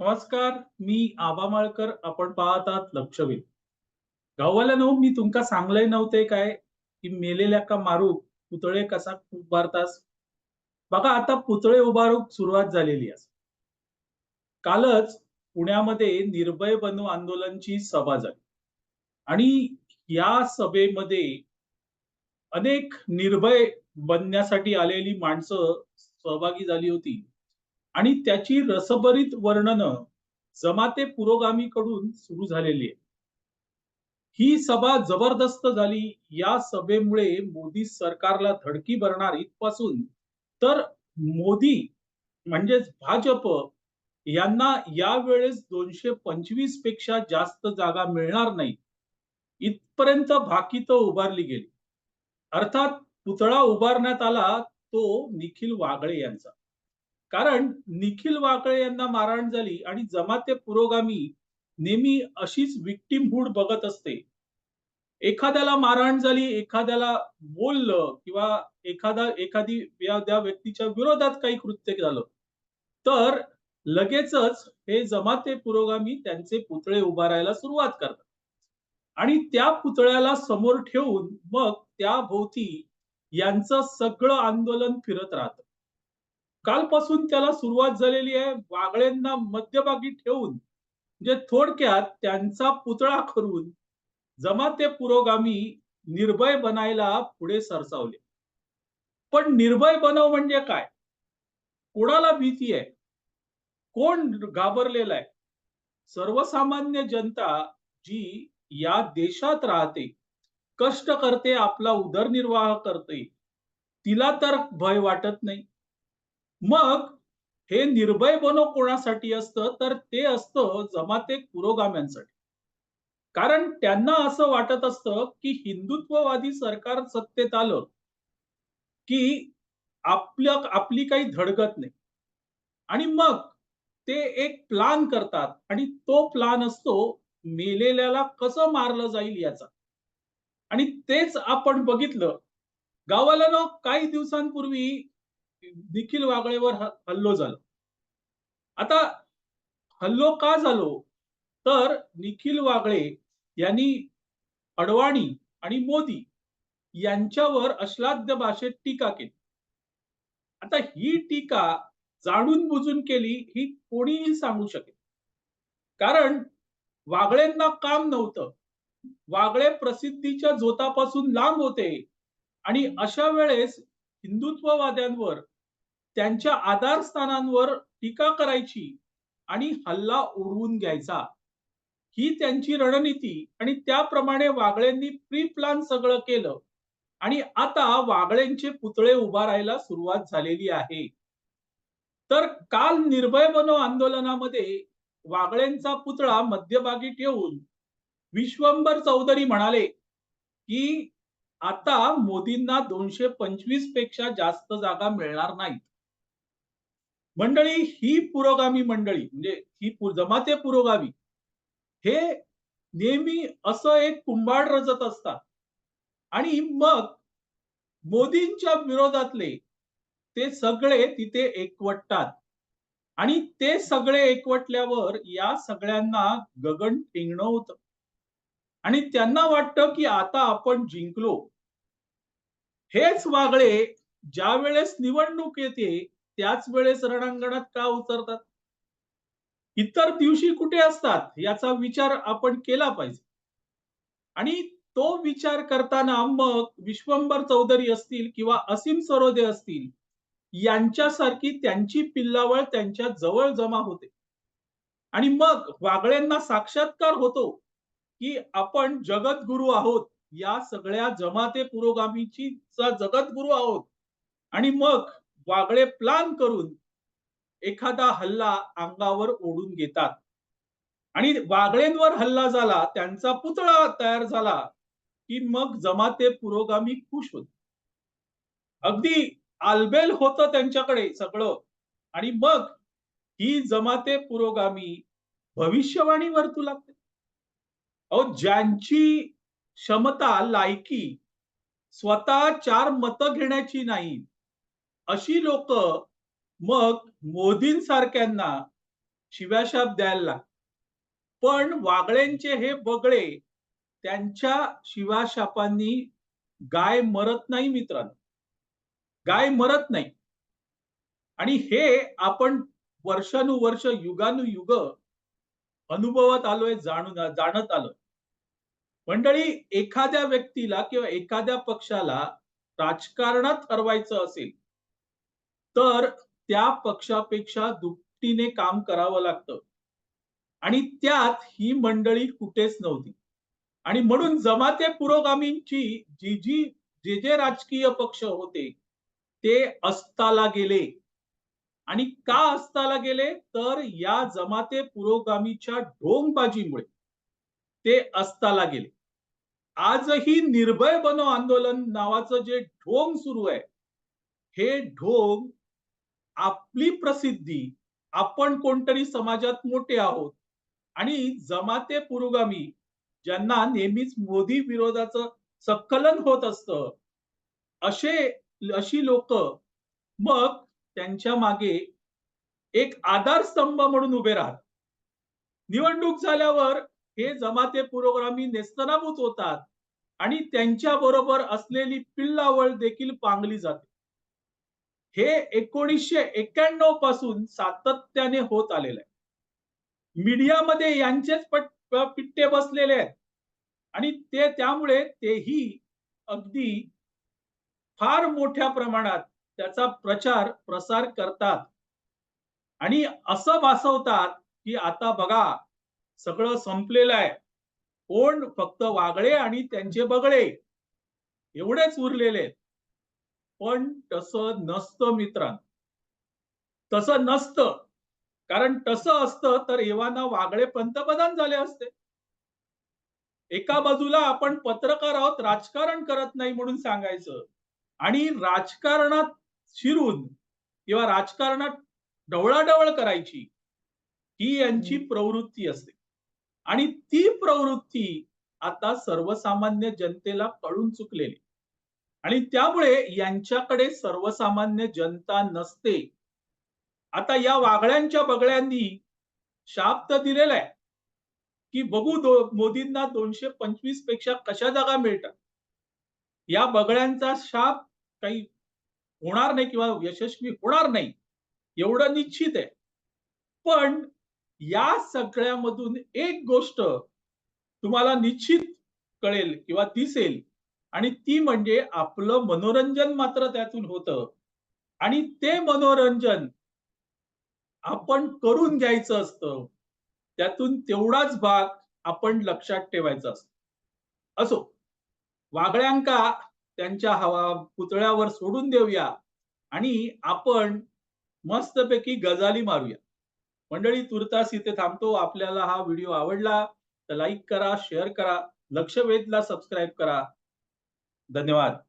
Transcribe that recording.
नमस्कार मी आबा माळकर आपण पाहतात आहात लक्षवेध. गाववाल्यानो मी तुमका सांगले नव्हते काय? की मेलेल्या का मारू पुतळे कसा उभारतास? बघा आता पुतळे उभारूक सुरुवात झालेली आहे. कालच पुण्यामध्ये निर्भय बनू आंदोलनची सभा झाली. आणि या सभेमध्ये अनेक निर्भय बनण्यासाठी आलेली माणसं सहभागी झाली होती. आणि त्याची रसभरीत वर्णनं जमाते पुरोगामीकडून सुरू झालेली आहे ही सभा जबरदस्त झाली. या सभेमुळे मोदी सरकारला धडकी भरणार इथपासून तर मोदी म्हणजेच भाजप यांना यावेळेस दोनशे पंचवीसपेक्षा जास्त जागा मिळणार नाही. इथपर्यंत भाकीत उभारली गेली. अर्थात पुतळा उभारण्यात आला तो निखिल वागळे यांचा. कारण निखिल वाकळे यांना मारहाण झाली आणि जमाते पुरोगामी नेहमी अशीच विक्टीमहूड बघत असते. एखाद्याला मारहाण झाली एखाद्याला बोललं किंवा एखादा एखादी त्या व्यक्तीच्या विरोधात काही कृत्य झालं तर लगेचच हे जमाते पुरोगामी त्यांचे पुतळे उभारायला सुरुवात करतात. आणि त्या पुतळ्याला समोर ठेवून मग त्या भोवती यांचं सगळं आंदोलन फिरत राहतं. कालपासून त्याला सुरुवात झालेली आहे वागळेंना मध्यभागी ठेवून म्हणजे थोडक्यात त्यांचा पुतळा करून जमाते पुरोगामी निर्भय बनायला पुढे सरसावले. पण निर्भय बनव म्हणजे काय? कोणाला भीती आहे? कोण घाबरलेला आहे? सर्वसामान्य जनता जी या देशात राहते कष्ट करते आपला उदरनिर्वाह करते तिला तर भय वाटत नाही. मग हे निर्भय बनव कोणासाठी असतं? तर ते असतं जमाते पुरोगाम्यांसाठी. कारण त्यांना असं वाटत असतं की हिंदुत्ववादी सरकार सत्तेत आलं की आपल्या आपली काही धडगत नाही. आणि मग ते एक प्लान करतात आणि तो प्लान असतो मेलेल्याला कसं मारलं जाईल याचा. आणि तेच आपण बघितलं. गावाला काही दिवसांपूर्वी निखिल वागळेवर हल्लो झाला. आता हल्लो का झालो? तर निखिल वागळे यांनी अडवाणी आणि मोदी यांच्यावर अश्लाद्य भाषेत टीका केली. आता ही टीका जाणून बुजून केली ही कोणीही सांगू शकेल. कारण वागळेंना काम नव्हतं. वागळे प्रसिद्धीच्या झोतापासून लांब होते आणि अशा वेळेस हिंदुत्ववाद्यांवर त्यांच्या आधारस्थानांवर टीका करायची आणि हल्ला उडवून घ्यायचा. ही त्यांची रणनीती आणि त्याप्रमाणे वागळेंनी प्री प्लान सगळं केलं आणि आता वागळेंचे पुतळे उभारायला सुरुवात झालेली आहे. तर काल निर्भय बनो आंदोलनामध्ये वागळेंचा पुतळा मध्यभागी ठेवून विश्वंभर चौधरी म्हणाले की आता मोदींना दोनशे पंचवीसपेक्षा जास्त जागा मिळणार नाहीत. मंडळी ही पुरोगामी मंडळी म्हणजे ही जमाते पुरोगामी हे नेहमी असं एक कुंभाड रचत असतात. आणि मग मोदींच्या विरोधातले ते सगळे तिथे एकवटतात. आणि ते सगळे एकवटल्यावर या सगळ्यांना गगन ठेंगणं होतं. आणि त्यांना वाटतं की आता आपण जिंकलो. हेच वागळे ज्या वेळेस निवडणूक येते त्याच वेळेस रणांगणात का उतरतात? इतर दिवशी कुठे असतात? याचा विचार आपण केला पाहिजे. आणि तो विचार करताना मग विश्वंभर चौधरी असतील किंवा असीम सरोदे असतील यांच्यासारखी त्यांची पिल्लावळ त्यांच्या जवळ जमा होते. आणि मग वागळ्यांना साक्षात्कार होतो की आपण जगद्गुरु आहोत. या सगळ्या जमाते पुरोगामीची जगद्गुरु आहोत. आणि मग वागळे प्लान करून एखादा हल्ला अंगावर ओढून घेतात. आणि वागळेंवर हल्ला झाला त्यांचा पुतळा तयार झाला की मग जमाते पुरोगामी खुश होत अगदी आलबेल होत त्यांच्याकडे सगळं. आणि मग ही जमाते पुरोगामी भविष्यवाणी वर्तू लागते. अहो ज्यांची क्षमता लायकी स्वतः चार मतं घेण्याची नाही अशी लोक मग मोदींसारख्यांना शिव्याशाप द्यायला लागतात पण वागळेंचे हे बगळे त्यांच्या शिवाशापांनी गाय मरत नाही मित्रांनो. गाय मरत नाही. आणि हे आपण वर्षानुवर्ष युगानुयुग अनुभवत आलोय जाणून जाणत आलोय. मंडळी एखाद्या व्यक्तीला किंवा एखाद्या पक्षाला राजकारणात हरवायचं असेल तर त्या पक्षापेक्षा दुपटीने काम करावं लागतं. आणि त्यात ही मंडळी कुठेच नव्हती. आणि म्हणून जमाते पुरोगामींची जी जी जे जे राजकीय पक्ष होते ते अस्ताला गेले. आणि का अस्ताला गेले? तर या जमाते पुरोगामीच्या ढोंगबाजीमुळे ते अस्ताला गेले. आजही निर्भय बनो आंदोलन नावाचं जे ढोंग सुरू आहे हे ढोंग आपली प्रसिद्धी आपण कोणतरी समाजात मोठे आहोत आणि जमाते पुरोगामी ज्यांना नेहमीच मोदी विरोधाचं संकलन होत असतं असे अशी लोक मग त्यांच्या मागे एक आधारस्तंभ म्हणून उभे राहतात. निवडणूक झाल्यावर हे जमाते पुरोगामी नेस्तनाभूत होतात आणि त्यांच्या बरोबर असलेली पिल्लावळ देखील पांगली जाते. हे एकोणीसशे एक्क्याण्णवपासून सातत्याने होत आलेलं आहे. मीडियामध्ये यांचेच पट पिट्टे बसलेले आहेत. आणि ते त्यामुळे तेही अगदी फार मोठ्या प्रमाणात त्याचा प्रचार प्रसार करतात. आणि असं भासवतात की आता बघा सगळं संपलेलं आहे. कोण फक्त वागळे आणि त्यांचे बगळे एवढेच उरलेले आहेत. पण तसं नसतं मित्रांनो. तसं नसतं. कारण तसं असतं तर एव्हाना वागळे पंतप्रधान झाले असते. एका बाजूला आपण पत्रकार आहोत राजकारण करत नाही म्हणून सांगायचं. आणि राजकारणात शिरून किंवा राजकारणात ढवळाढवळ करायची ही यांची प्रवृत्ती असते. आणि ती प्रवृत्ती आता सर्वसामान्य जनतेला कळून चुकलेली. आणि त्यामुळे यांच्याकडे सर्वसामान्य जनता नसते. आता या वागळ्यांच्या बगळ्यांनी शाप तर दिलेला आहे की बघू दो मोदींना दोनशे पंचवीसपेक्षा कशा जागा मिळतात? या बगळ्यांचा शाप काही होणार नाही किंवा यशस्वी होणार नाही एवढं निश्चित आहे. पण या सगळ्यामधून एक गोष्ट तुम्हाला निश्चित कळेल किंवा दिसेल आणि ती म्हणजे आपलं मनोरंजन मात्र त्यातून होतं. आणि ते मनोरंजन आपण करून घ्यायचं असतं त्यातून तेवढाच भाग आपण लक्षात ठेवायचा असतो. असो वागळ्यांका त्यांच्या हवा पुतळ्यावर सोडून देऊया आणि आपण मस्तपैकी गजाली मारूया. मंडळी तुर्तास इथे थांबतो. आपल्याला हा व्हिडिओ आवडला तर लाईक करा शेअर करा लक्ष वेधला सबस्क्राईब करा. धन्यवाद.